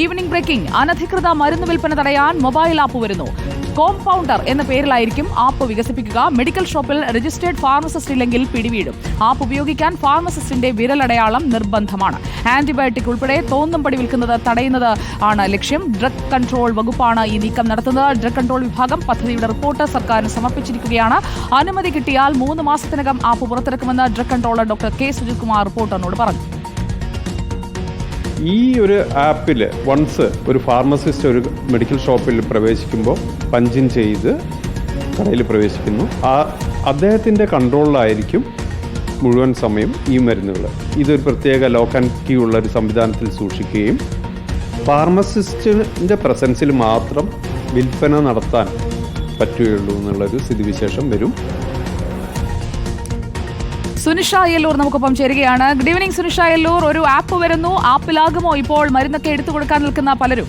Evening breaking. അനധികൃത മരുന്ന് വിൽപ്പന തടയാൻ മൊബൈൽ ആപ്പ് വരുന്നു. കോമ്പൗണ്ടർ എന്ന പേരിലായിരിക്കും ആപ്പ് വികസിപ്പിക്കുക. മെഡിക്കൽ ഷോപ്പിൽ രജിസ്റ്റേർഡ് ഫാർമസിസ്റ്റ് ഇല്ലെങ്കിൽ പിടിവീടും ആപ്പ് ഉപയോഗിക്കാൻ ഫാർമസിസ്റ്റിന്റെ വിരലടയാളം നിർബന്ധമാണ്. ആന്റിബയോട്ടിക് ഉൾപ്പെടെ തോന്നുംപടി വിൽക്കുന്നത് തടയുന്നത് ആണ് ലക്ഷ്യം. ഡ്രഗ് കൺട്രോൾ വകുപ്പാണ് ഈ നീക്കം നടത്തുന്നത്. ഡ്രഗ് കൺട്രോൾ വിഭാഗം പദ്ധതിയുടെ റിപ്പോർട്ട് സർക്കാരിന് സമർപ്പിച്ചിരിക്കുകയാണ്. അനുമതി കിട്ടിയാൽ മൂന്ന് മാസത്തിനകം app പുറത്തിറക്കുമെന്ന് drug controller doctor K. Sujith Kumar റിപ്പോർട്ടറിനോട് പറഞ്ഞു. ഈ ഒരു ആപ്പിൽ വൺസ് ഒരു ഫാർമസിസ്റ്റ് ഒരു മെഡിക്കൽ ഷോപ്പിൽ പ്രവേശിക്കുമ്പോൾ പഞ്ചിൻ ചെയ്ത് കടയിൽ പ്രവേശിക്കുന്നു. ആ അദ്ദേഹത്തിന്റെ കൺട്രോളിലായിരിക്കും മുഴുവൻ സമയം ഈ മരുന്നുകൾ. ഇതൊരു പ്രത്യേക ലോക്ക് ആൻഡ് കീ ഉള്ള ഒരു സംവിധാനത്തിൽ സൂക്ഷിക്കുകയും ഫാർമസിസ്റ്റിന്റെ പ്രസൻസിൽ മാത്രം വിൽപ്പന നടത്താൻ പറ്റുകയുള്ളൂ എന്നുള്ളൊരു സ്ഥിതിവിശേഷം വരും. സുനിഷ അയ്യല്ലൂർ നമുക്കൊപ്പം ചേരുകയാണ്. Good evening Sunisha Ayyallur. ഒരു ആപ്പ് വരുന്നു. ആപ്പിലാകുമോ ഇപ്പോൾ? മരുന്നൊക്കെ എടുത്തു കൊടുക്കാൻ നിൽക്കുന്ന പലരും.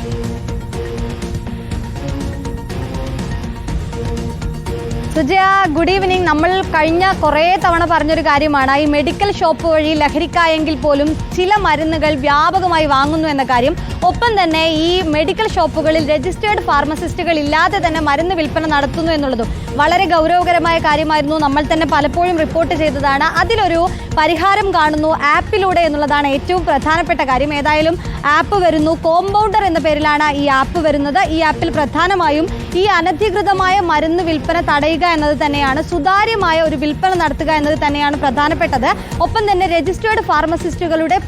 സുജയ ഗുഡ് ഈവനിങ് നമ്മൾ കഴിഞ്ഞ കുറേ തവണ പറഞ്ഞൊരു കാര്യമാണ്. ഈ മെഡിക്കൽ ഷോപ്പ് വഴി ലഹരിക്കായെങ്കിൽ പോലും ചില മരുന്നുകൾ വ്യാപകമായി വാങ്ങുന്നു എന്ന കാര്യം ഒപ്പം തന്നെ ഈ മെഡിക്കൽ ഷോപ്പുകളിൽ രജിസ്റ്റേർഡ് ഫാർമസിസ്റ്റുകൾ ഇല്ലാതെ തന്നെ മരുന്ന് വിൽപ്പന നടത്തുന്നു എന്നുള്ളതും വളരെ ഗൗരവകരമായ കാര്യമായിരുന്നു. നമ്മൾ തന്നെ പലപ്പോഴും റിപ്പോർട്ട് ചെയ്തതാണ്. അതിലൊരു പരിഹാരം കാണുന്നു ആപ്പിലൂടെ എന്നുള്ളതാണ് ഏറ്റവും പ്രധാനപ്പെട്ട കാര്യം. ഏതായാലും ആപ്പ് വരുന്നു. കോമ്പൗണ്ടർ എന്ന പേരിലാണ് ഈ ആപ്പ് വരുന്നത്. ഈ ആപ്പിൽ പ്രധാനമായും ഈ അനധികൃതമായ മരുന്ന് വിൽപ്പന തടയുക എന്നത് തന്നെയാണ്. സുതാര്യമായ ഒരു വിൽപ്പന നടത്തുക എന്നത് തന്നെയാണ് പ്രധാനപ്പെട്ടത്. ഒപ്പം തന്നെ രജിസ്റ്റേർഡ് ഫാർമസിസ്റ്റുകളുടെ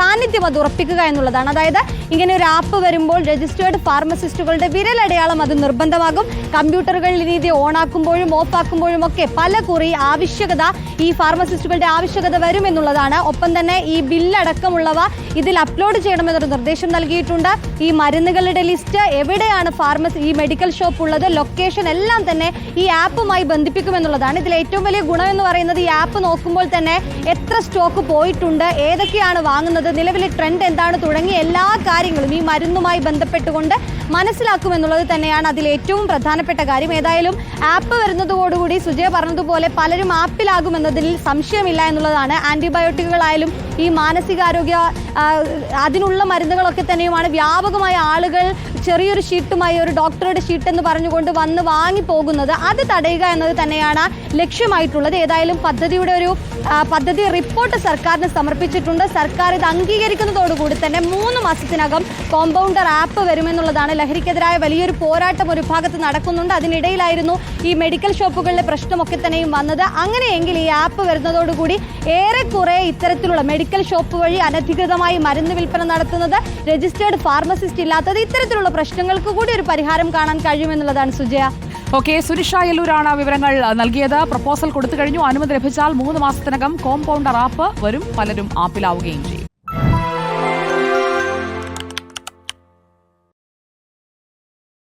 സാന്നിധ്യം അത് ഉറപ്പിക്കുക എന്നുള്ളതാണ്. അതായത് ഇങ്ങനെ ഒരു ആപ്പ് വരുമ്പോൾ രജിസ്റ്റേർഡ് ഫാർമസിസ്റ്റുകളുടെ വിരലടയാളം അത് നിർബന്ധമാകും. കമ്പ്യൂട്ടറുകളിൽ രീതി ഓണാക്കുമ്പോഴും ഓഫ് ആക്കുമ്പോഴും ഒക്കെ പല കുറി ആവശ്യകത ഈ ഫാർമസിസ്റ്റുകളുടെ ആവശ്യകത വരുമെന്നുള്ളതാണ് ഒപ്പം തന്നെ ഈ ബില്ലടക്കമുള്ളവ ഇതിൽ അപ്ലോഡ് ചെയ്യണമെന്നൊരു നിർദ്ദേശം നൽകിയിട്ടുണ്ട്. ഈ മരുന്നുകളുടെ ലിസ്റ്റ് എവിടെയാണ് ഫാർമസി ഈ മെഡിക്കൽ ഷോപ്പ് ഉള്ളത് ലൊക്കേഷൻ എല്ലാം തന്നെ ഈ ആപ്പുമായി ബന്ധിപ്പിക്കുമെന്നുള്ളതാണ്. ഇതിൽ ഏറ്റവും വലിയ ഗുണം എന്ന് പറയുന്നത് ഈ ആപ്പ് നോക്കുമ്പോൾ തന്നെ എത്ര സ്റ്റോക്ക് പോയിട്ടുണ്ട് ഏതൊക്കെയാണ് വാങ്ങുന്നത് നിലവിലെ ട്രെൻഡ് എന്താണ് തുടങ്ങിയ എല്ലാ കാര്യങ്ങളും ഈ മരുന്നുമായി ബന്ധപ്പെട്ടുകൊണ്ട് മനസ്സിലാക്കുമെന്നുള്ളത് തന്നെയാണ് അതിൽ ഏറ്റവും പ്രധാനപ്പെട്ട കാര്യം. ഏതായാലും ആപ്പ് വരുന്നതോടുകൂടി സുജയ പറഞ്ഞതുപോലെ പലരും ആപ്പിലാകുമെന്നതിൽ സംശയമില്ല എന്നുള്ളതാണ്. ആന്റിബയോട്ടിക്കുകളായാലും ഈ മാനസികാരോഗ്യ അതിനുള്ള മരുന്നുകളൊക്കെ തന്നെയുമാണ്. വ്യാപകമായ ആളുകൾ ചെറിയൊരു ഷീട്ടുമായി ഒരു ഡോക്ടറുടെ ഷീട്ട് എന്ന് പറഞ്ഞുകൊണ്ട് വന്ന് വാങ്ങി പോകുന്നത് അത് തടയുക എന്നത് തന്നെയാണ് ലക്ഷ്യമായിട്ടുള്ളത്. ഏതായാലും പദ്ധതിയുടെ ഒരു പദ്ധതി റിപ്പോർട്ട് സർക്കാരിന് സമർപ്പിച്ചിട്ടുണ്ട്. സർക്കാർ ഇത് അംഗീകരിക്കുന്നതോടുകൂടി തന്നെ മൂന്ന് മാസത്തിനകം കോമ്പൗണ്ടർ ആപ്പ് വരുമെന്നുള്ളതാണ് ലഹരിക്കെതിരായ വലിയൊരു പോരാട്ടം ഒരു ഭാഗത്ത് നടക്കുന്നുണ്ട്. അതിനിടയിലായിരുന്നു ഈ മെഡിക്കൽ ഷോപ്പുകളിലെ പ്രശ്നമൊക്കെ തന്നെയും വന്നത്. അങ്ങനെയെങ്കിൽ ഈ ആപ്പ് വരുന്നതോടുകൂടി ഏറെക്കുറെ ഇത്തരത്തിലുള്ള മെഡിക്കൽ ഷോപ്പ് വഴി അനധികൃതമായി മരുന്ന് വിൽപ്പന നടത്തുന്നത് രജിസ്റ്റേർഡ് ഫാർമസിസ്റ്റ് ഇല്ലാത്തത് ഇത്തരത്തിലുള്ള പ്രശ്നങ്ങൾക്ക് കൂടി ഒരു പരിഹാരം കാണാൻ കഴിയുമെന്നുള്ളതാണ് സുജയ. ഓക്കെ സുനിഷ എല്ലൂരാണ് വിവരങ്ങൾ നൽകിയത്. പ്രപ്പോസൽ കൊടുത്തു കഴിഞ്ഞു. അനുമതി ലഭിച്ചാൽ മൂന്ന് മാസത്തിനകം കോമ്പൗണ്ടർ ആപ്പ് വരും പലരും ആപ്പിലാവുകയും ചെയ്യും.